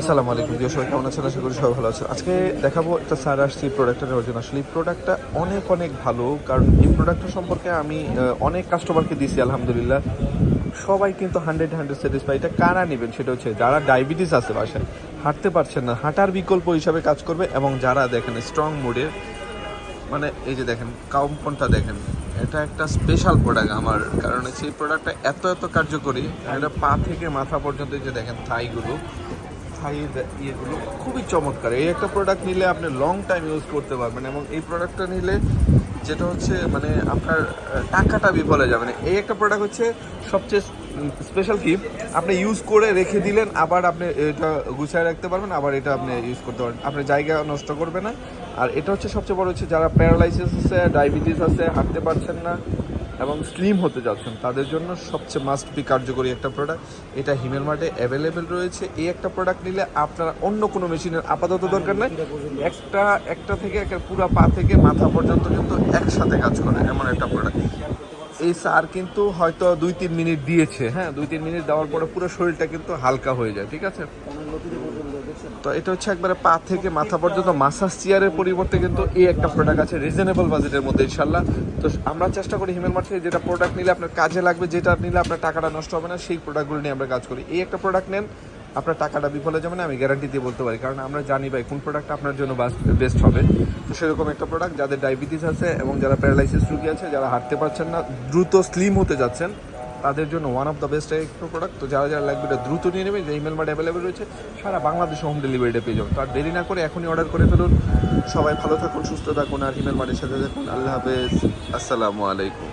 আসসালামু আলাইকুম, প্রিয় সবাই কেমন আছেন? আশা করি সবাই ভালো আছেন। আজকে দেখাবো, একটা স্যার আসছি প্রোডাক্টটা নেওয়ার জন্য আসলে এই প্রোডাক্টটা অনেক অনেক ভালো, কারণ এই প্রোডাক্টটা সম্পর্কে আমি অনেক কাস্টমারকে দিয়েছি, আলহামদুলিল্লাহ। সবাই কিন্তু হান্ড্রেড হান্ড্রেড স্যাটিসফাই এটা কারা নেবেন? সেটা হচ্ছে যারা ডায়াবেটিস আছে বাসায়, হাঁটতে পারছেন না, হাঁটার বিকল্প হিসাবে কাজ করবে এবং যারা দেখেন স্ট্রং মুডের মানে এই যে দেখেন কাউম্পনটা দেখেন এটা একটা স্পেশাল প্রোডাক্ট আমার, কারণ সেই প্রোডাক্টটা এত এত কার্যকরী এটা পা থেকে মাথা পর্যন্ত যে দেখেন থাইগুলো থাই ইয়েগুলো খুবই চমৎকার। এই একটা প্রোডাক্ট নিলে আপনি লং টাইম ইউজ করতে পারবেন এবং এই প্রোডাক্টটা নিলে যেটা হচ্ছে মানে আপনার টাকাটা বিফলে যাবে না এই একটা প্রোডাক্ট হচ্ছে সবচেয়ে স্পেশাল কি আপনি ইউজ করে রেখে দিলেন, আবার আপনি এটা গুছিয়ে রাখতে পারবেন, আবার এটা আপনি ইউজ করতে পারবেন। আপনার জায়গা নষ্ট করবে না। আর এটা হচ্ছে সবচেয়ে বড় হচ্ছে, যারা প্যারালাইসিস আছে ডায়াবেটিস আছে, হাঁটতে পারছেন না এবং স্লিম হতে যাচ্ছেন। তাদের জন্য সবচেয়ে মাস্ট বি কার্যকরী একটা প্রোডাক্ট এটা হিমেল মার্টে অ্যাভেলেবেল রয়েছে। এই একটা প্রোডাক্ট নিলে আপনারা অন্য কোনো মেশিনের আপাতত দরকার নেই। একটা একটা থেকে একটা পুরো পা থেকে মাথা পর্যন্ত কিন্তু একসাথে কাজ করে এমন একটা প্রোডাক্ট এই সার কিন্তু হয়তো দুই তিন মিনিট দিয়েছে হ্যাঁ? দুই তিন মিনিট দেওয়ার পরে পুরো শরীরটা কিন্তু হালকা হয়ে যায়, ঠিক আছে? তো এটা হচ্ছে একবারে পা থেকে মাথা পর্যন্ত মাসাজ চেয়ারের পরিবর্তে কিন্তু এই একটা প্রোডাক্ট আছে রিজনেবল বাজেটের মধ্যে ইনশাল্লাহ তো আমরা চেষ্টা করি হিমেল থেকে যেটা প্রোডাক্ট নিলে আপনার কাজে লাগবে, যেটা নিলে আপনার টাকাটা নষ্ট হবে না, সেই প্রোডাক্টগুলো নিয়ে আমরা কাজ করি। এই একটা প্রোডাক্ট নেন, আপনার টাকাটা বিফলে যাবে না, আমি গ্যারান্টি দিয়ে বলতে পারি। কারণ আমরা জানি ভাই কোন প্রোডাক্ট আপনার জন্য বেস্ট হবে। তো সেরকম একটা প্রোডাক্ট যাদের ডায়াবেটিস আছে এবং যারা প্যারালাইসিস রুগী আছে, যারা হাঁটতে পারছেন না, দ্রুত স্লিম হতে যাচ্ছেন তাদের জন্য ওয়ান অফ দ্য বেস্ট একটা প্রোডাক্ট তো যারা যারা লাগবে এটা দ্রুত নিয়ে নেবে যে ইমেল মার্ট অ্যাভেলেবেল রয়েছে, সারা বাংলাদেশে হোম ডেলিভারিটা পেয়ে যাবেন। তো আর দেরি না করে এখনই অর্ডার করে ফেলুন। সবাই ভালো থাকুন, সুস্থ থাকুন, আর ইমেল মার্টের সাথে থাকুন। আল্লাহ হাফেজ। আসসালামু আলাইকুম।